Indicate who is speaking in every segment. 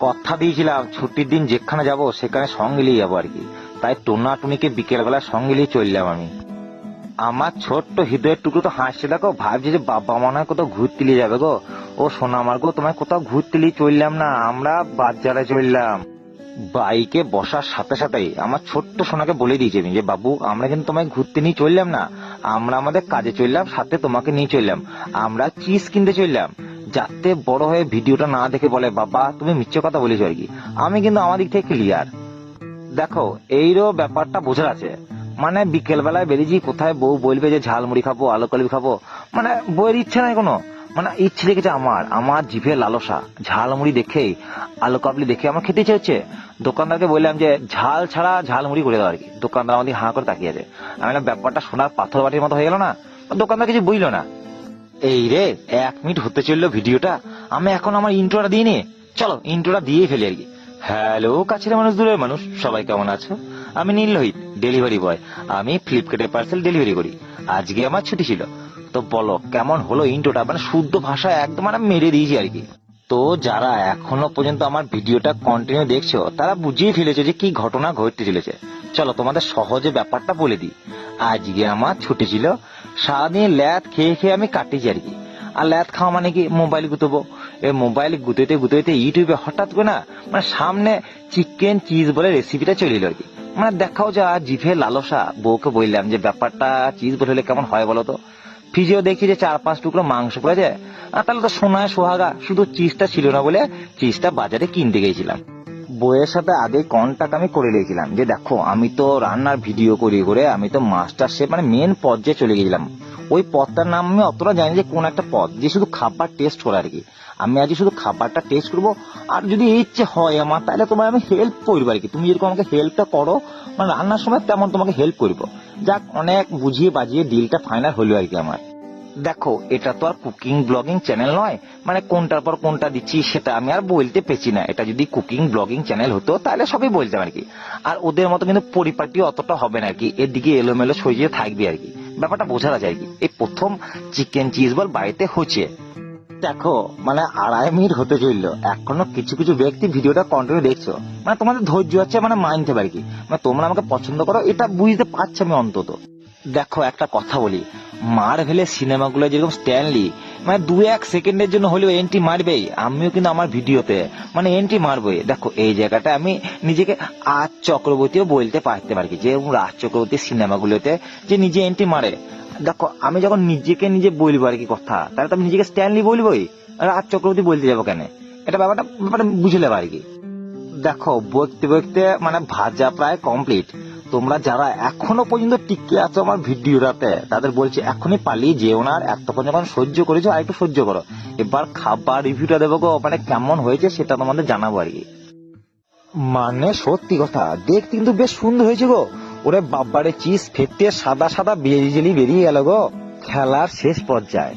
Speaker 1: কথা দিয়েছিলাম, ছুটির দিন যেখানে যাব সেখানে সঙ্গে নিয়ে যাব আর কি। তাই টোনা টুনিকে বিকেল বেলা সঙ্গে নিয়ে চললাম আমি। আমার ছোট্ট হৃদয়ের টুকরো তো হাসছে, দেখো। ভাবছে যে বাবা মনে হয় কোথাও ঘুরতে নিয়ে যাবে গো। ও সোনা আমার গো, তোমায় কোথাও ঘুরতে নিয়ে চললাম না, আমরা বাজারে চললাম। বাইকে বসার সাথে সাথেই আমার ছোট্ট সোনাকে বলে দিয়েছি আমি যে, বাবু, আমরা কিন্তু তোমায় ঘুরতে নিয়ে চললাম না। আমরা আমাদের কাজে চললাম, সাথে তোমাকে নিয়ে চললাম। আমরা চিজ কিনতে চললাম। যাতে বড় হয়ে ভিডিওটা না দেখে বলে, বাবা, তুমি মিথ্যে কথা বলেছ আর কি? আমি কিন্তু আমার দিক থেকে ক্লিয়ার দেখো এইরও ব্যাপারটা বোঝার আছে। মানে বিকেল বেলায় বেরিয়েছি, কোথায় বউ বলবে যে ঝালমুড়ি খাব, আলু কলিবি খাব? মানে বইয়ের ইচ্ছে নাই কোনো। মানে ইচ্ছে দেখেছে আমার আমার জিভে লালসা ঝালমুড়ি দেখেই আলু কাবলি দেখে আমার খেতে ইচ্ছে হচ্ছে। দোকানদারকে বললাম যে, ঝাল ছাড়া ঝালমুড়ি করে দাও আর কি। দোকানদার আমাদের হাঁ করে তাকিয়ে আছে। আমি ব্যাপারটা সোনার পাথর বাটির মতো হয়ে গেল না? দোকানদার কিছু বুঝলো না। এই রে, এক মিনিট হতে চলল ভিডিওটা। আমি এখন আমার ইন্ট্রোটা দিইনি চলো, ইন্ট্রোটা দিয়ে ফেলি আর কি। হ্যালো, কাছের মানুষ, দূরের মানুষ, সবাই কেমন আছো? আমি নীল লোহিত, ডেলিভারি বয়। আমি ফ্লিপকার্টে পার্সেল ডেলিভারি করি। আজকে আমার ছুটি ছিল। তো বলো, কেমন হলো ইন্ট্রোটা? মানে শুদ্ধ ভাষা একদম মানে মেরে দিয়েছি আর কি। তো যারা এখনও পর্যন্ত আমার ভিডিওটা কন্টিনিউ দেখছ, তারা বুঝিয়ে ফেলেছো যে কি ঘটনা ঘটতে চলেছে। চলো তোমাদের সহজে ব্যাপারটা বলে দিই। আজকে আমার ছুটি ছিল, সারাদিন ল্যাদ খেয়ে খেয়ে আমি কাটিয়েছি আর কি আর ল্যাদ খাওয়া মানে কি? মোবাইল গুতবো। এই মোবাইল গুতেতে গুতেতে ইউটিউবে হঠাৎ করে না মানে সামনে চিকেন চিজ বলে রেসিপিটা চলে এলো আর কি। মানে দেখাও যা, জিভে লালসা। বউকে বললাম যে, ব্যাপারটা চিজ বলে হলে কেমন হয় বলো তো? ফ্রিজেও দেখি যে চার পাঁচ টুকরো মাংস পড়ে যায়। আর তাহলে তো সোনায় সোহাগা, শুধু চিজটা ছিল না বলে চিজটা বাজারে কিনতে গেছিলাম বইয়ের সাথে আগে কন্ট্যাক্ট আমি করে নিয়েছিলাম যে দেখো, আমি তো রান্নার ভিডিও করি করে, আমি তো মাস্টার শেফ মানে মেন পর্যায়ে চলে গেছিলাম। ওই পদটার নাম আমি অতটা জানি যে কোন একটা পদ, যে শুধু খাবার টেস্ট করা আর কি। আমি আজকে শুধু খাবারটা টেস্ট করব, আর যদি ইচ্ছে হয় আমার, তাহলে তোমার আমি হেল্প করব আর কি। তুমি যেরকম আমাকে হেল্পটা করো মানে রান্নার সময় তেমন তোমাকে হেল্প করব। যাক, অনেক বুঝিয়ে বাজিয়ে ডিলটা ফাইনাল হলো আর কি আমার। দেখো, এটা তো আর কুকিং ব্লগিং চ্যানেল নয়। মানে কোনটার পর কোনটা দিচ্ছি, সেটা আমি আর বলতে পেছি না। এটা যদি কুকিং ব্লগিং চ্যানেল হতো, তাহলে সবই বলতাম আর কি আর ওদের মতো কিন্তু পরিপাটি অতটা হবে না আর কি এদিকে এলোমেলো সজিয়ে থাকবে আর কি ব্যাপারটা বোঝা যায় আর কি এই প্রথম চিকেন চিজ বল বাড়িতে হচ্ছে। দেখো মানে আড়াই মিনিট হতে চলল। এখনও কিছু কিছু ব্যক্তি ভিডিওটা কন্টিনিউ দেখছ। মানে তোমাদের ধৈর্য আছে মানে মানতে পারি কি মানে তোমরা আমাকে পছন্দ করো, এটা বুঝতে পারছি আমি অন্তত। দেখো, একটা কথা বলি। মার্ভেলের সিনেমাগুলো যেরকম স্ট্যানলি মানে দু এক সেকেন্ডের জন্য হলেও এন্ট্রি মারবেই। আমিও কিন্তু আমার ভিডিওতে মানে এন্ট্রি মারবই। দেখো, এই জায়গাটা আমি নিজেকে আজ চক্রবর্তীও বলতে পারতে পারি যে রাজ চক্রবর্তী সিনেমাগুলোতে যে নিজে এন্ট্রি মারে। দেখো, আমি যখন নিজেকে নিজে বলব আর কি কথা, তাহলে তো আমি নিজেকে স্ট্যানলি বলবোই। রাজ চক্রবর্তী বলতে যাব কেন? এটা ব্যাপারটা ব্যাপারটা বুঝে নেব আর কি? দেখো, বলতে বলতে মানে ভাজা প্রায় কমপ্লিট তোমরা যারা এখনও পর্যন্ত টিকে আছো আমার ভিডিওটাতে, তাদের বলছি এখনই পালিয়ে যেও না আর এতক্ষণ যখন সহ্য করেছ, আর একটু সহ্য করো। এবার খাবার রিভিউটা দেবো গো মানে কেমন হয়েছে সেটা তোমাদের জানাব আর কি। মানে সত্যি কথা, দেখতে কিন্তু বেশ সুন্দর হয়েছে গো। ওরে বাব্বারে চিজ ফেটে সাদা সাদা বেরিয়ে বেরিয়ে গেল গো। খেলার শেষ পর্যায়ে।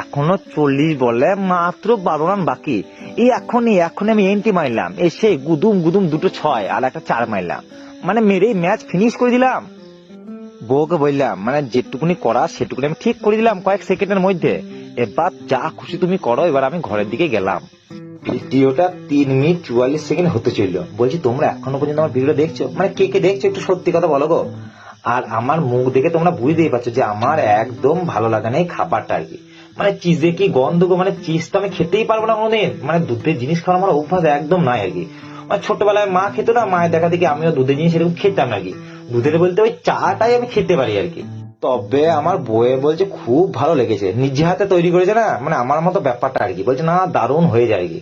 Speaker 1: এখনও চল্লিশ বলে মাত্র বারো রান বাকি। এই এখনই এখনই আমি এন্ট্রি মারলাম, এসে গুদুম গুদুম দুটো ছয় আর একটা চার মারলাম। মানে মেরেই ম্যাচ ফিনিশ করে দিলাম। বউকে বললাম মানে যেটুকুনি করা সেটুকুনি আমি ঠিক করে দিলাম কয়েক সেকেন্ডের মধ্যে। এবার যা খুশি তুমি করো, এবার আমি ঘরের দিকে গেলাম। ভিডিওটা তিন মিনিট চুয়াল্লিশ সেকেন্ড হতে চলল। বলছি, তোমরা এখনও পর্যন্ত আমার ভিডিও দেখছ? মানে কে কে দেখছ একটু সত্যি কথা বলো গো। আর আমার মুখ দেখে তোমরা বুঝতেই পারছ যে আমার একদম ভালো লাগা নেই খাবারটা আর কি। মানে চিজে কি গন্ধ গো মানে চিজটা আমি খেতেই পারব না কোনোদিন। মানে দুধের জিনিস খাওয়ার আমার অভ্যাস একদম নাই আর কি। মানে ছোটবেলায় মা খেতো না, মায়ের দেখা দেখি আমিও দুধের জিনিস এরকম খেতাম নাকি। দুধের বলতে ওই চাটাই আমি খেতে পারি আর কি। তবে আমার বইয়ে বলছে, খুব ভালো লেগেছে। নিজে হাতে তৈরি করেছে না মানে আমার মতো ব্যাপারটা আর কি। বলছে, না, দারুণ হয়ে যায় আর কি।